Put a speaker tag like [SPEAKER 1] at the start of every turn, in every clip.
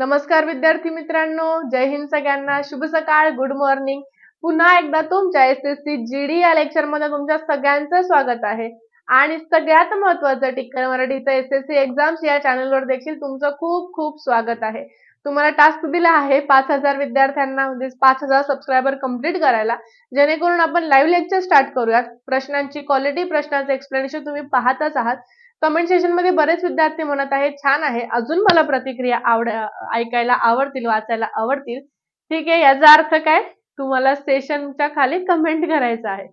[SPEAKER 1] नमस्कार विद्यार्थी मित्रांनो जय हिंद सगळ्यांना. शुभ सकाळ गुड मॉर्निंग पुन्हा एकदा तुमच्या S S C G D या लेक्चरमध्ये तुमच्या सगळ्यांचं स्वागत आहे. आणि सगळ्यात महत्वाचं टिक्कर मराठीचं एस एस सी एक्झाम्स या चॅनलवर देखील तुमचं खूप खूप स्वागत आहे. तुम्हाला टास्क दिला आहे पाच हजार विद्यार्थ्यांना म्हणजे पाच हजार सबस्क्रायबर कंप्लीट करायला. जेणेकरून आपण लाईव्ह लेक्चर स्टार्ट करूयात. प्रश्नांची क्वालिटी प्रश्नांचं एक्सप्लेनेशन तुम्ही पाहतच आहात. कमेंट सेशनमध्ये बरेच विद्यार्थी म्हणत आहेत छान आहे. अजून मला प्रतिक्रिया आवड ऐकायला आवडतील वाचायला आवडतील. ठीक आहे याचा अर्थ काय? तुम्हाला सेशनच्या खाली कमेंट करायचं आहे.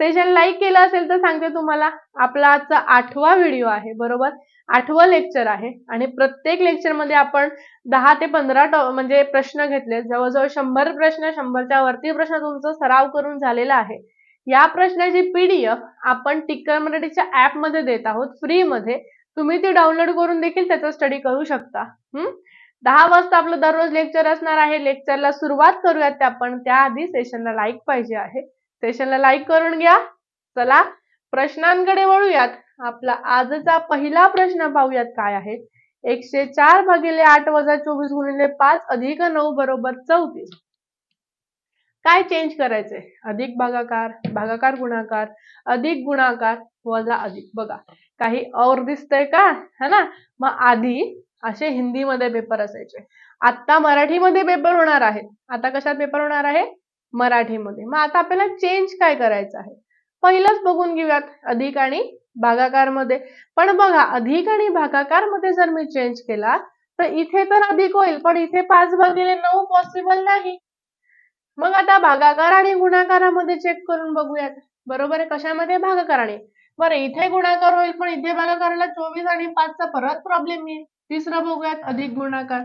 [SPEAKER 1] सेशन लाईक केलं असेल तर सांगते तुम्हाला आपला आजचा आठवा व्हिडिओ आहे बरोबर? आठवं लेक्चर आहे आणि प्रत्येक लेक्चरमध्ये आपण दहा ते पंधरा म्हणजे प्रश्न घेतले. जवळजवळ शंभर प्रश्न शंभरच्या वरती प्रश्न तुमचा सराव करून झालेला आहे. या प्रश्नाची पीडीएफ आपण टिक्कर मराठीच्या ऍपमध्ये देत आहोत. फ्री मध्ये. तुम्ही ती डाउनलोड करून देखील त्याचा स्टडी करू शकता. हम्म? दहा वाजता आपलं दररोज लेक्चर असणार आहे. लेक्चरला सुरुवात करूयात ते आपण. त्याआधी सेशनला लाईक पाहिजे आहे. सेशनला लाईक करून घ्या. चला प्रश्नांकडे वळूयात. आपला आजचा पहिला प्रश्न पाहूयात काय आहे? एकशे चार भागिले आठ वजा चोवीस गुणिले पाच अधिक नऊ बरोबर चौतीस. काय चेंज करायचंय? अधिक भागाकार भागाकार गुणाकार अधिक गुणाकार वजा अधिक. बघा काही और दिसतंय का? है ना? मग आधी असे हिंदीमध्ये पेपर असायचे. आता मराठीमध्ये पेपर होणार आहे आता कशात पेपर होणार आहे? मराठीमध्ये. मग आता आपल्याला चेंज काय करायचं आहे? पहिलंच बघून घेऊयात अधिक आणि भागाकारमध्ये पण बघा अधिक आणि भागाकारमध्ये जर मी चेंज केला तर इथे तर अधिक होईल पण इथे पाच भागिले नऊ पॉसिबल नाही. मग आता भागाकार आणि गुणाकारामध्ये चेक करून बघूयात. बरोबर आहे? कशामध्ये भागाकाराने बरं इथे गुणाकार होईल पण इथे भागाकाराला चोवीस आणि पाचचा परत प्रॉब्लेम येईल. तिसरा बघूयात अधिक गुणाकार.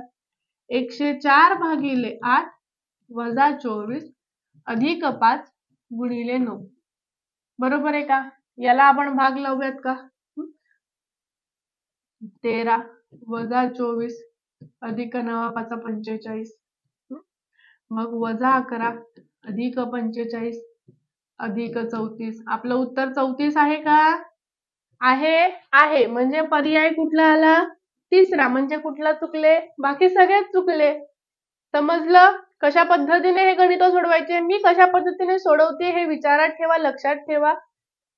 [SPEAKER 1] एकशे चार भागिले आठ वजा चोवीस अधिक पाच गुणिले नऊ. बरोबर आहे का? याला आपण भाग लावूयात का? तेरा वजा चोवीस अधिक नवा पाचा पंचेचाळीस. मग वजा अकरा अधिक पंचेचाळीस अधिक चौतीस. आपलं उत्तर चौतीस आहे का? आहे आहे. म्हणजे पर्याय कुठला आला? तिसरा. म्हणजे कुठला चुकले? बाकी सगळेच चुकले. समजलं? कशा पद्धतीने हे गणित सोडवायचे? मी कशा पद्धतीने सोडवते हे विचारात ठेवा लक्षात ठेवा.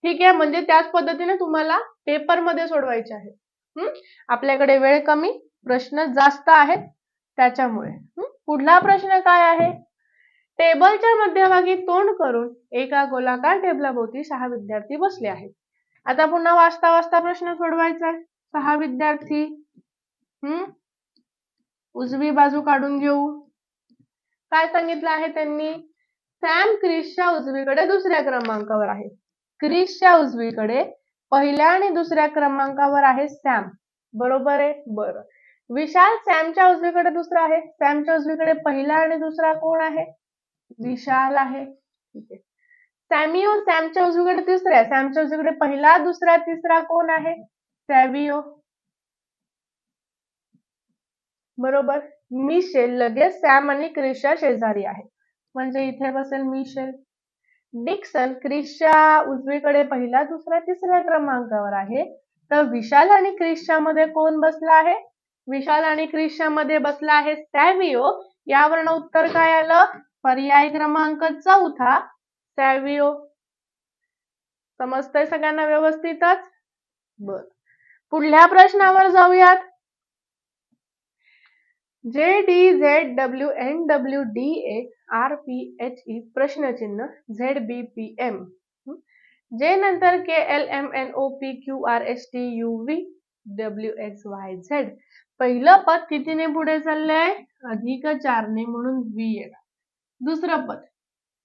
[SPEAKER 1] ठीक आहे? म्हणजे त्याच पद्धतीने तुम्हाला पेपरमध्ये सोडवायचे आहे. आपल्याकडे वेळ कमी प्रश्न जास्त आहेत त्याच्यामुळे. पुढला प्रश्न काय आहे? टेबलच्या मध्यभागी तोंड करून एका गोलाकार टेबलाभोवती सहा विद्यार्थी बसले आहेत. आता पुन्हा वाचता वाचता प्रश्न सोडवायचा सहा विद्यार्थी. हम्म? उजवी बाजू काढून घेऊ. काय सांगितलं आहे त्यांनी? सॅम क्रिसच्या उजवीकडे दुसऱ्या क्रमांकावर आहे. क्रिसच्या उजवीकडे पहिल्या आणि दुसऱ्या क्रमांकावर आहे सॅम. बरोबर आहे? बरं. विशाल सॅमच्या उजवीकडे दुसरा आहे. सॅमच्या उजवीकडे पहिला आणि दुसरा कोण आहे? विशाल आहे. ठीक आहे. सॅमिओ सॅमच्या उजवीकडे तिसऱ्या. सॅमच्या उजवीकडे पहिला दुसरा तिसरा कोण आहे? सॅविओ बरोबर. मिशेल. लगेच सॅम आणि क्रिशा शेजारी आहे. म्हणजे इथे बसेल मिशेल. डिक्सन क्रिसच्या उजवीकडे पहिला दुसऱ्या तिसऱ्या क्रमांकावर आहे. तर विशाल आणि क्रिशच्या मध्ये कोण बसला आहे? विशाल आणि क्रिशा मध्ये बसला आहे सॅव्हिओ. यावरनं उत्तर काय आलं? पर्याय क्रमांक चौथा. सॅव्हिओ. समजतंय सगळ्यांना व्यवस्थितच? बर. पुढल्या प्रश्नावर जाऊयात. J D Z W N W D A R P H E प्रश्नचिन्ह Z B P M J नंतर K L M N O P Q R S T U V W X Y Z. पहिलं पद कितीने पुढे चाललंय? अधिक चारने म्हणून V येणार. दुसरं पद.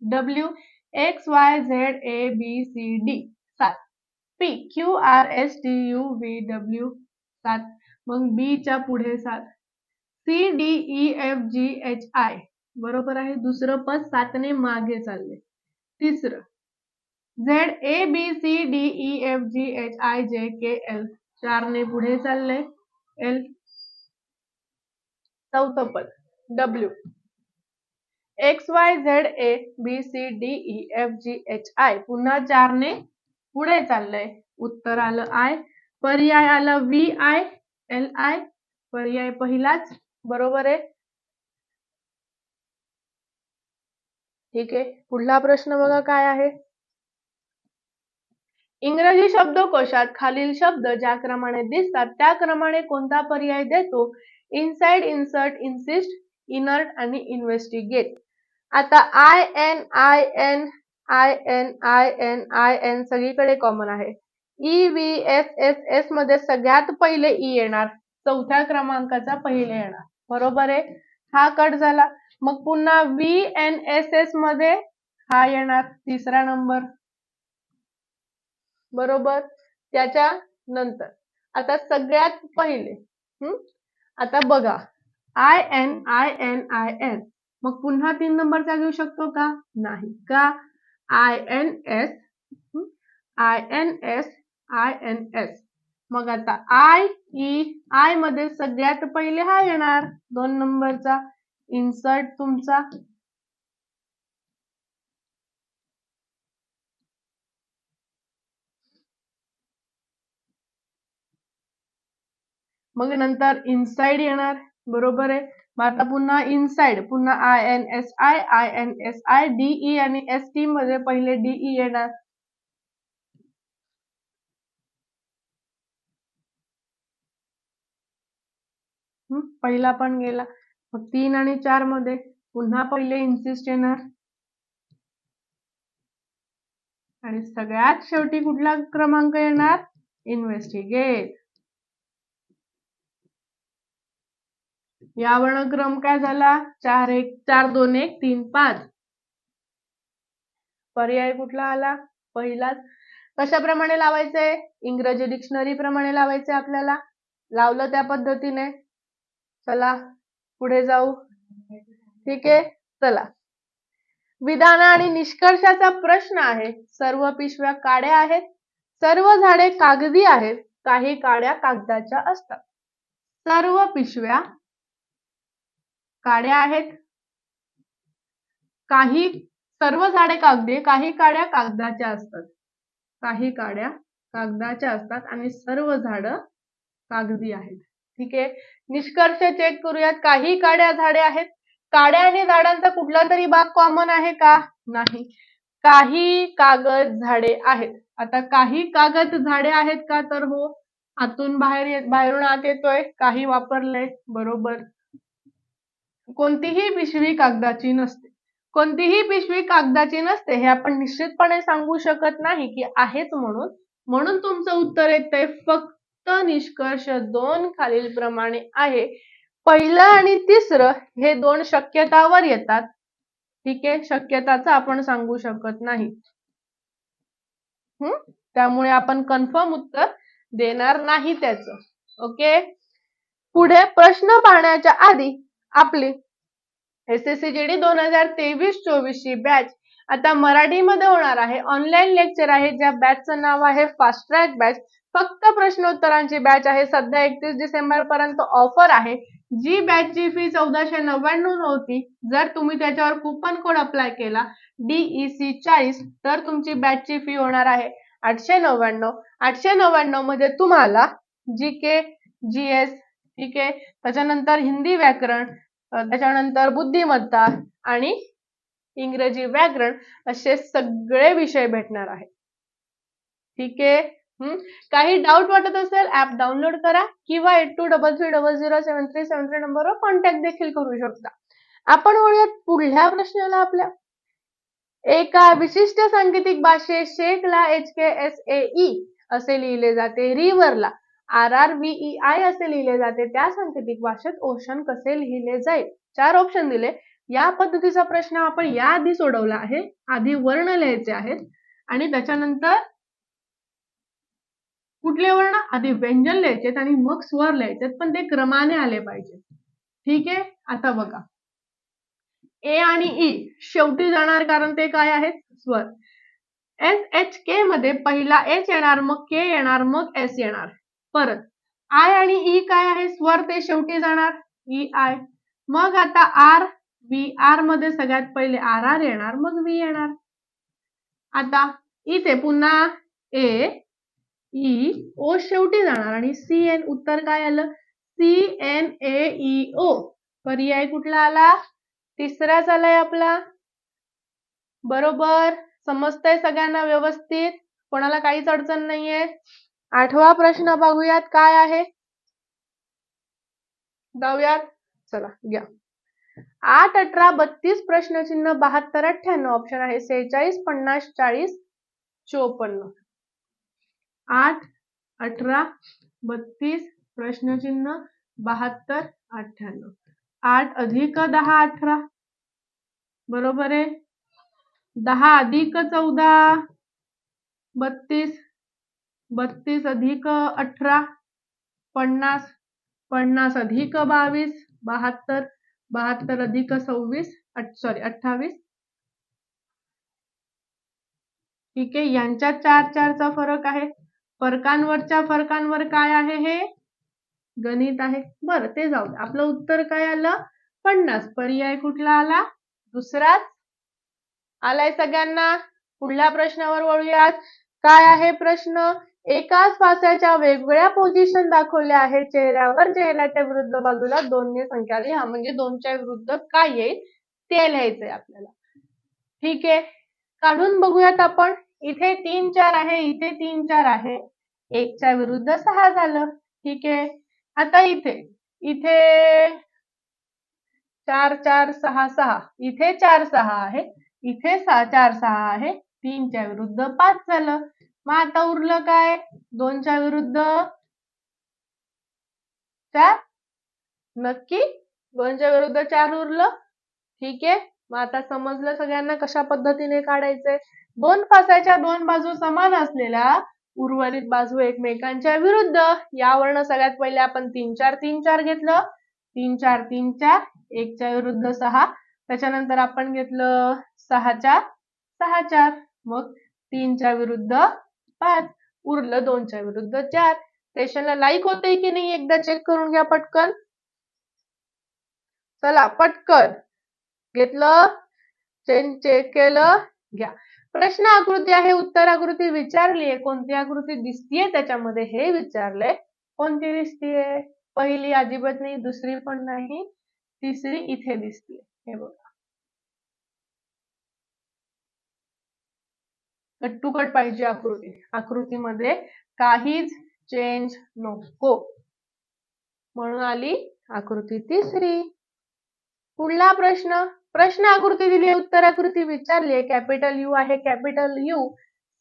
[SPEAKER 1] W X Y Z A B C D सात. P Q R S T U V W सात. मग बी च्या पुढे सात. C D E F G H I बरोबर आहे? दुसरं पद सातने मागे चालले तिसरं. Z A B C D E F G H I J K L चारने पुढे चालले एल चौथं पद W X Y Z A B C D E F G H I पुन्हा चारने पुढे चाललंय. उत्तर आलं आय पर्याय आलं व्ही आय एल आय पर्याय पहिलाच. बरोबर आहे? ठीक आहे. पुढला प्रश्न बघा काय आहे? इंग्रजी शब्दकोशात खालील शब्द ज्या क्रमाने दिसतात त्या क्रमाने कोणता पर्याय देतो? इनसाइड इन्सर्ट इन्सिस्ट इनर्ट आणि इन्व्हेस्टिगेट आता I N I N I N I N I N सगळीकडे कॉमन आहे. ई व्ही एस एस एसमध्ये सगळ्यात पहिले ई येणार. चौथ्या क्रमांकाचा पहिले येणार. बरोबर आहे? हा कट झाला. मग पुन्हा व्ही एन एस एसमध्ये हा येणार. तिसरा नंबर बरोबर? त्याच्या नंतर. आता सगळ्यात पहिले हम्म आता बघा. I N I N I N मग पुन्हा तीन नंबरचा घेऊ शकतो का? नाही का? I N S I N S I N S मग आता आय ई आयमध्ये सगळ्यात पहिले हा येणार. दोन नंबरचा. इन्सर्ट तुमचा. मग नंतर इनसाइड येणार. बरोबर आहे? मग आता पुन्हा इनसाइड पुन्हा I N S I I N S I D E आणि एस टी मध्ये पहिले डीई येणार. पहिला पण गेला. मग तीन आणि चारमध्ये पुन्हा पहिले इन्सिस्ट येणार. आणि सगळ्यात शेवटी कुठला क्रमांक येणार? इन्व्हेस्टिगेट या वर्णक्रम काय झाला? चार एक चार दोन एक तीन पाच. पर्याय कुठला आला? पहिलाच. कशाप्रमाणे लावायचंय इंग्रजी डिक्शनरी प्रमाणे लावायचे आपल्याला? लावलं त्या पद्धतीने. चला पुढे जाऊ. ठीक आहे? चला. विधान आणि निष्कर्षाचा प्रश्न आहे. सर्व पिशव्या काड्या आहेत. सर्व झाडे कागदी आहेत. काही काड्या कागदाच्या असतात. सर्व पिशव्या काड्या आहेत. काही सर्व झाडे कागदी काही काड्या कागदाच्या असतात. काही काड्या कागदाच्या असतात आणि सर्व झाड कागदी आहेत. ठीक आहे? निष्कर्ष चेक करूयात. काही काड्या झाडे आहेत. काड्या आणि झाडांचा कुठला तरी भाग कॉमन आहे का? नाही. काही कागद झाडे आहेत. आता काही कागद झाडे आहेत का? तर हो आतून बाहेर बाहेरून आत येतोय. काही वापरलंय. बरोबर. कोणतीही पिशवी कागदाची नसते. कोणतीही पिशवी कागदाची नसते हे आपण निश्चितपणे सांगू शकत नाही की आहेच म्हणून. म्हणून तुमचं उत्तर येतंय फक्त निष्कर्ष दोन खालील प्रमाणे आहे. पहिलं आणि तिसरं हे दोन शक्यतावर येतात. ठीक आहे शक्यताचं आपण सांगू शकत नाही. हम्म त्यामुळे आपण कन्फर्म उत्तर देणार नाही त्याच. ओके? पुढे प्रश्न पाहण्याच्या आधी आपली. S S C G D दोन हजार तेवीस चोवीस ची बॅच आता मराठीमध्ये होणार आहे. ऑनलाईन लेक्चर आहे. ज्या बॅचचं नाव आहे फास्ट ट्रॅक बॅच फक्त प्रश्नोत्तरांची बॅच आहे. सध्या एकतीस डिसेंबर पर्यंत ऑफर आहे. जी बॅचची फी चौदाशे नव्याण्णव नव्हती जर तुम्ही त्याच्यावर कुपन कोड अप्लाय केला डीईसी चाळीस तर तुमची बॅचची फी होणार आहे आठशे नव्याण्णव. आठशे नव्याण्णवमध्ये तुम्हाला जी के जी एस ठीक आहे? त्याच्यानंतर हिंदी व्याकरण त्याच्यानंतर बुद्धिमत्ता आणि इंग्रजी व्याकरण असे सगळे विषय भेटणार आहेत. ठीक आहे? काही डाऊट वाटत असेल ऍप डाउनलोड करा किंवा eight two double three double zero seven three seven three नंबरवर कॉन्टॅक्ट देखील करू शकता. आपण वळूयात पुढल्या प्रश्नाला आपल्या. एका विशिष्ट सांकेतिक भाषेत शेखला H K S A E असे लिहिले जाते. रिव्हरला आर आर व्ही आय असे लिहिले जाते. त्या सांकेतिक भाषेत ओशन कसे लिहिले जाईल? चार ऑप्शन दिले. या पद्धतीचा प्रश्न आपण या आधी सोडवला आहे. आधी वर्ण लिहायचे आहेत. आणि त्याच्यानंतर कुठले वर्ण? आधी व्यंजन लिहायचे आणि मग स्वर लिहायचेत पण ते क्रमाने आले पाहिजे. ठीक आहे? आता बघा. ए आणि ई शेवटी जाणार कारण ते काय आहेत? स्वर. एस एच के मध्ये पहिला एच येणार मग के येणार मग एस येणार. परत. आय आणि ई काय आहे? स्वर ते शेवटी जाणार. ई आय मग आता आर व्ही आरमध्ये सगळ्यात पहिले आर आर येणार मग व्ही येणार. आता इथे पुन्हा ए ई ओ शेवटी जाणार आणि सी एन उत्तर काय आलं? C N A E O पर्याय कुठला आला? तिसराच आलाय आपला. बरोबर. समजतंय सगळ्यांना व्यवस्थित. कोणाला काहीच अडचण नाहीये. आठवा प्रश्न बघूयात काय आहे? जाऊयात. चला घ्या. आठ अठरा बत्तीस प्रश्नचिन्ह बहात्तर अठ्ठ्याण्णव. ऑप्शन आहे सेहेचाळीस पन्नास चाळीस चोपन्न. आठ अठरा बत्तीस प्रश्नचिन्ह बहात्तर अठ्ठ्याण्णव. आठ अधिक दहा अठरा. बरोबर आहे? दहा अधिक चौदा. बत्तीस बत्तीस अधिक अठरा पन्नास पन्नास अधिक बावीस बहात्तर बहात्तर अधिक सव्वीस सॉरी अठ्ठावीस. ठीक आहे यांच्यात चार चारचा फरक आहे. फरकांवरच्या फरकांवर काय आहे हे? गणित आहे. बरं ते जाऊ दे आपलं उत्तर काय आलं? पन्नास. पर्याय कुठला आला? दुसराच. आलाय सगळ्यांना. पुढल्या प्रश्नावर वळूयात. काय आहे प्रश्न? एकाच फास्याच्या वेगवेगळ्या पोझिशन दाखवल्या आहेत. चेहऱ्यावर चेहऱ्याच्या विरुद्ध बाजूला दोनने संख्या लिहा. म्हणजे दोनच्या विरुद्ध काय येईल ते लिहायचंय आपल्याला. ठीक आहे? काढून बघूयात आपण. इथे तीन चार आहे इथे तीन चार आहे. एकच्या विरुद्ध सहा झालं. ठीक आहे? आता इथे. इथे चार चार सहा सहा. इथे चार सहा आहे. इथे सहा चार सहा आहे. तीनच्या विरुद्ध पाच झालं. मग आता उरलं काय? दोनच्या विरुद्ध. चार? नक्की? दोनच्या विरुद्ध चार उरलं? ठीक आहे. मग आता समजलं सगळ्यांना कशा पद्धतीने काढायचंय. दोन फासाच्या दोन बाजू समान असलेल्या उर्वरित बाजू एकमेकांच्या विरुद्ध. यावरनं सगळ्यात पहिले आपण तीन चार तीन चार घेतलं. तीन चार तीन चार एकच्या विरुद्ध सहा. त्याच्यानंतर आपण घेतलं सहा चार सहा चार. मग तीनच्या विरुद्ध पाच उरलं दोनच्या विरुद्ध चार. सेशनला लाईक होते की नाही एकदा चेक करून घ्या पटकन. चला पटकन. घेतलं? चेक केलं? घ्या. प्रश्न आकृती आहे उत्तर आकृती विचारली आहे कोणती आकृती दिसतीये त्याच्यामध्ये हे विचारलंय. कोणती दिसतीये? पहिली अजिबात नाही दुसरी पण नाही तिसरी इथे दिसतीये. हे बघा. कट टू कट पाहिजे आकृती. आकृतीमध्ये काहीच चेंज नको. म्हणून आली आकृती तिसरी. पुढला प्रश्न. प्रश्न आकृती दिली उत्तर आकृती विचारली. आहे कॅपिटल यू आहे कॅपिटल यू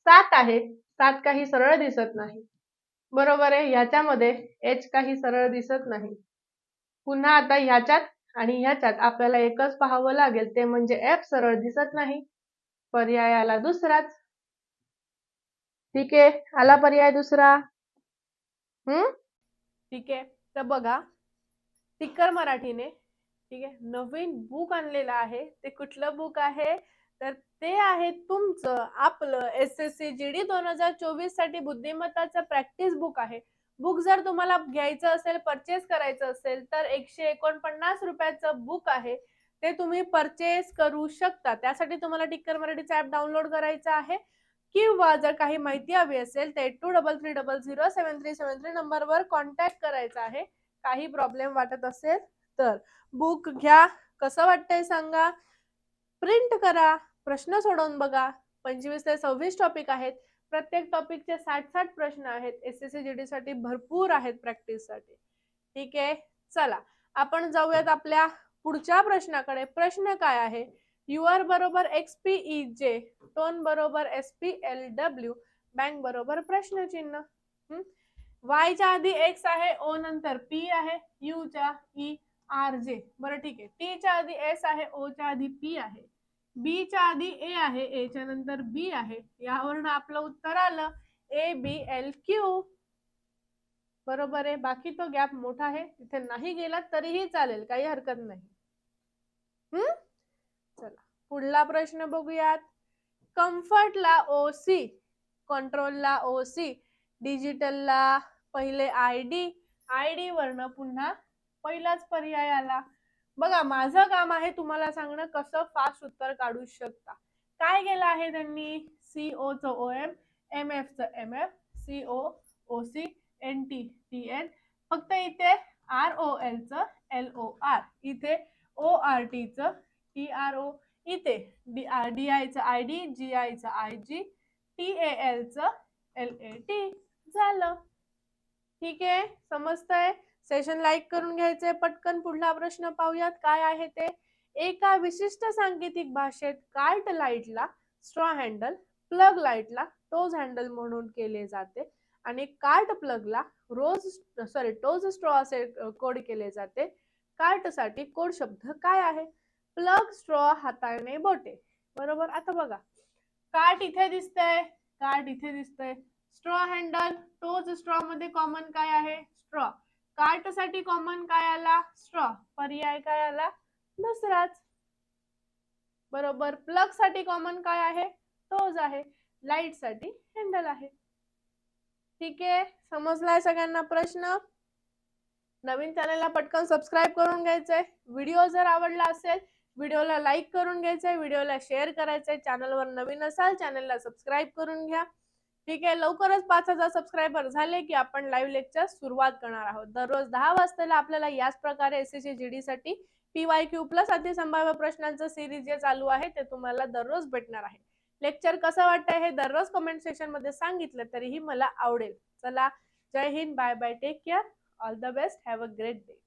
[SPEAKER 1] सात आहे. सात काही सरळ दिसत नाही. बरोबर आहे ह्याच्यामध्ये एच काही सरळ दिसत नाही. पुन्हा आता ह्याच्यात आणि ह्याच्यात आपल्याला एकच पाहावं लागेल. ते म्हणजे एफ सरळ दिसत नाही. पर्यायाला दुसराच. ठीक आहे. आला पर्याय दुसरा. हम्म ठीक आहे. तर बघा टिक्कर मराठीने ठीक आहे नवीन बुक आणलेलं आहे. ते कुठलं बुक आहे? तर ते आहे तुमचं आपलं S S C G D दोन हजार चोवीससाठी बुद्धिमत्ताचं प्रॅक्टिस बुक आहे. बुक जर तुम्हाला घ्यायचं असेल परचेस करायचं असेल तर एकशे एकोणपन्नास रुपयाचं बुक आहे. ते तुम्ही परचेस करू शकता. त्यासाठी तुम्हाला टिक्कर मराठीचा ऍप डाउनलोड करायचं आहे. किंवा जर काही माहिती हवी असेल तर eight two double three double zero seven three seven three नंबरवर कॉन्टॅक्ट करायचा आहे. काही प्रॉब्लेम वाटत असेल तर. बुक घ्या. कसं वाटतंय सांगा. प्रिंट करा. प्रश्न सोडवून बघा. पंचवीस ते सव्वीस टॉपिक आहेत. प्रत्येक टॉपिकचे साठ साठ प्रश्न आहेत. S S C G D साठी भरपूर आहेत प्रॅक्टिससाठी ठीक आहे? चला. आपण जाऊयात आपल्या पुढच्या प्रश्नाकडे. प्रश्न काय आहे? युआर बरोबर एक्स जे, टोन बरोबर S P L W bank बरोबर वाय च्या आधी एक्स आहे, ओ नंतर पी आहे, यू च्या ई आर जे. बरं ठीक आहे. टी च्या आधी एस आहे, ओ च्या आधी पी आहे. बी च्या आधी ए आहे, ए च्या नंतर बी आहे. यावरून आपलं उत्तर आलं, ए, बी, एल, क्यू. बरोबर आहे. बाकी तो गॅप मोठा आहे. तिथे नाही गेला तरीही चालेल. काही हरकत नाही. हम्म चला पुढला प्रश्न बघूयात. कम्फर्टला ओ सी कंट्रोलला ओ सी डिजिटलला पहिले आय डी आय डी वरनं पुन्हा पहिलाच पर्याय आला. बघा माझं काम आहे तुम्हाला सांगणं कसं फास्ट उत्तर काढू शकता. काय केलं आहे त्यांनी? सी ओ च ओ एम एम एफ च M F C O O C N T T N फक्त इथे आर ओ एलचं एल ओ आर इथे ओ आर टीचं टी आर ओ इथे डी डी आयचं आय डी जी आयचं आय जी टी ए एलचं एल ए टी झालं. ठीक आहे? समजतंय? सेशन लाईक करून घ्यायचंय. पटकन पुढला प्रश्न पाहूयात. काय आहे ते? एका विशिष्ट सांकेतिक भाषेत कार्ट लाईटला स्ट्रॉ हँडल प्लग लाईटला टोज हँडल म्हणून केले जाते आणि कार्ट प्लगला रोज सॉरी टोज स्ट्रॉ असे कोड केले जाते. कार्टसाठी कोड शब्द काय आहे? प्लग स्ट्रॉ हाताळणे बोटे. बरोबर? आता बघा. कार्ट इथे दिसतंय. कार्ट इथे दिसतंय. Straw handle. तोच स्ट्रॉ मध्ये कॉमन काय आहे? स्ट्रॉ. कार्टसाठी कॉमन काय आला? स्ट्रॉ. पर्याय काय आला? दुसराच. बरोबर? प्लगसाठी कॉमन काय आहे? टोज आहे. लाइटसाठी हँडल आहे. ठीक आहे? समजलाय सगळ्यांना प्रश्न? नवीन चॅनलला पटकन सबस्क्राईब करून घ्यायचंय. व्हिडिओ जर आवडला असेल व्हिडिओला लाईक करून घ्यायचंय व्हिडिओला शेअर करायचंय चॅनलवर नवीन असाल चॅनलला सबस्क्राईब करून घ्या. ठीक आहे लवकरच पाच हजार सबस्क्रायबर झाले की आपण लाईव्ह लेक्चर सुरुवात करणार आहोत. दररोज दहा वाजताला आपल्याला याच प्रकारे एस एस जी साठी पी वाय क्यू प्लस अति संभाव्य प्रश्नांचं सिरीज जे चालू आहे ते तुम्हाला दररोज भेटणार आहे. लेक्चर कसं वाटतंय हे दररोज कमेंट सेक्शनमध्ये सांगितलं तरीही मला आवडेल. चला जय Hind bye bye take care all the best have a great day